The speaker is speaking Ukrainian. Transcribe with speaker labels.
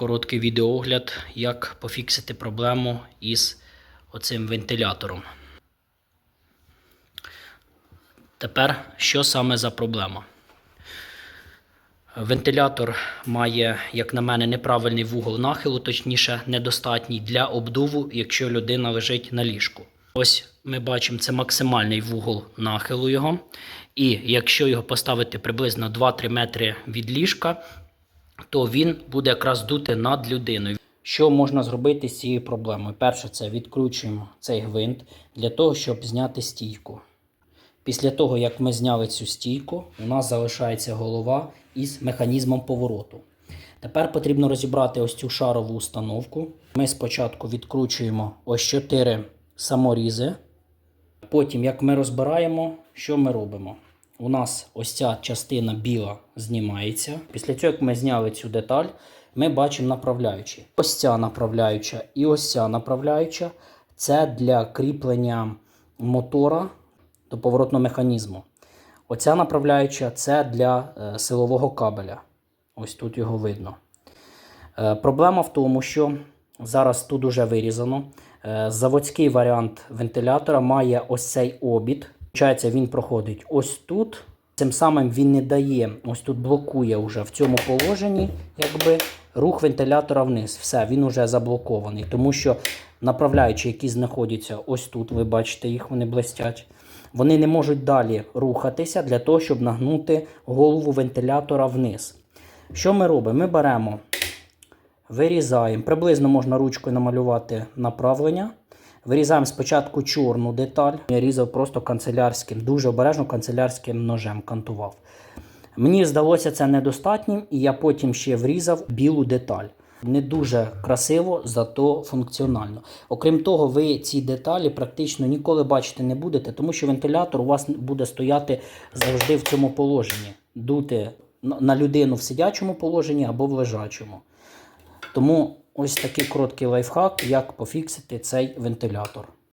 Speaker 1: короткий відеоогляд, як пофіксити проблему із оцим вентилятором. Тепер, що саме за проблема? Вентилятор має, як на мене, неправильний вугол нахилу, точніше, недостатній для обдуву, якщо людина лежить на ліжку. Ось ми бачимо, це максимальний вугол нахилу його. І якщо його поставити приблизно 2-3 метри від ліжка, то він буде якраз дути над людиною. Що можна зробити з цією проблемою? Перше, це відкручуємо цей гвинт для того, щоб зняти стійку. Після того, як ми зняли цю стійку, у нас залишається голова із механізмом повороту. Тепер потрібно розібрати ось цю шарову установку. Ми спочатку відкручуємо ось 4 саморізи. Потім, як ми розбираємо, що ми робимо? У нас ось ця частина біла знімається. Після цього, як ми зняли цю деталь, ми бачимо направляючі. Ось ця направляюча і ось ця направляюча це для кріплення мотора до поворотного механізму. Оця направляюча це для е, силового кабеля. Ось тут його видно. Е, проблема в тому, що зараз тут уже вирізано. Е, заводський варіант вентилятора має ось цей обід. Получається, він проходить ось тут. Цим самим він не дає, ось тут блокує вже в цьому положенні якби, рух вентилятора вниз. Все, він вже заблокований. Тому що направляючі, які знаходяться ось тут, ви бачите їх, вони блестять. Вони не можуть далі рухатися для того, щоб нагнути голову вентилятора вниз. Що ми робимо? Ми беремо, вирізаємо. Приблизно можна ручкою намалювати направлення. Вирізаємо спочатку чорну деталь. Я різав просто канцелярським, дуже обережно канцелярським ножем кантував. Мені здалося це недостатнім, і я потім ще врізав білу деталь. Не дуже красиво, зато функціонально. Окрім того, ви ці деталі практично ніколи бачити не будете, тому що вентилятор у вас буде стояти завжди в цьому положенні, дути на- людину в сидячому положенні або в лежачому. Тому ось такий короткий лайфхак, як пофіксити цей вентилятор.